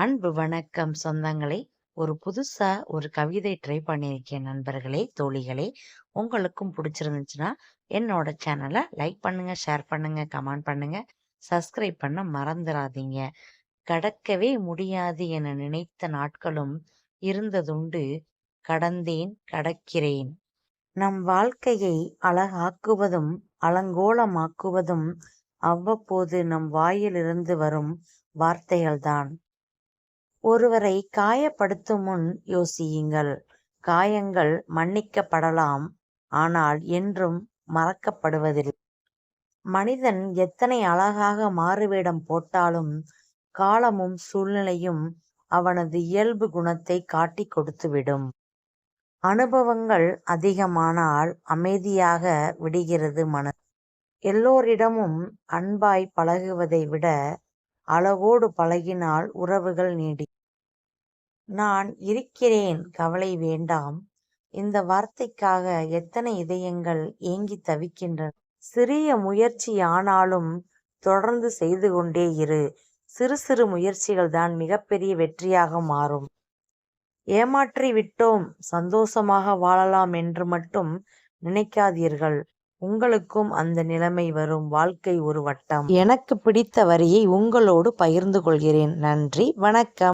அன்பு வணக்கம் சொந்தங்களே! ஒரு புதுசா ஒரு கவிதை ட்ரை பண்ணியிருக்கேன் நண்பர்களே, தோழிகளே. உங்களுக்கும் பிடிச்சிருந்துச்சுன்னா என்னோட சேனலை லைக் பண்ணுங்க, ஷேர் பண்ணுங்க, கமெண்ட் பண்ணுங்க. சப்ஸ்கிரைப் பண்ண மறந்துடாதீங்க கடக்கவே முடியாது என நினைத்த நாட்களும் இருந்ததுண்டு. கடந்தேன், கடக்கிறேன். நம் வாழ்க்கையை அழகாக்குவதும், அலங்கோலமாக்குவதும் அவ்வப்போது நம் வாயிலிருந்து வரும் வார்த்தைகள்தான். ஒருவரை காயப்படுத்தும் முன் யோசியுங்கள். காயங்கள் மன்னிக்கப்படலாம். ஆனால் என்றும் மறக்கப்படுவதில்லை. மனிதன் எத்தனை அழகாக மாறுவேடம் போட்டாலும், காலமும் சூழ்நிலையும் அவனது இயல்பு குணத்தை காட்டிக் கொடுத்துவிடும். அனுபவங்கள் அதிகமானால் அமைதியாக விடுகிறது மன எல்லோரிடமும் அன்பாய் பழகுவதை விட, அளவோடு பழகினால் உறவுகள் நீடி நான் இருக்கிறேன் கவலை வேண்டாம் இந்த வார்த்தைக்காக எத்தனை இதயங்கள் ஏங்கித் தவிக்கின்றன. சிறிய முயற்சியானாலும் தொடர்ந்து செய்து கொண்டே இரு. சிறு சிறு முயற்சிகள் தான் மிகப்பெரிய வெற்றியாக மாறும். ஏமாற்றி விட்டோம் சந்தோஷமாக வாழலாம் என்று மட்டும் நினைக்காதீர்கள். உங்களுக்கும் அந்த நிலைமை வரும். வாழ்க்கை ஒரு வட்டம். எனக்கு பிடித்த வரியை உங்களோடு பகிர்ந்து கொள்கிறேன். நன்றி, வணக்கம்.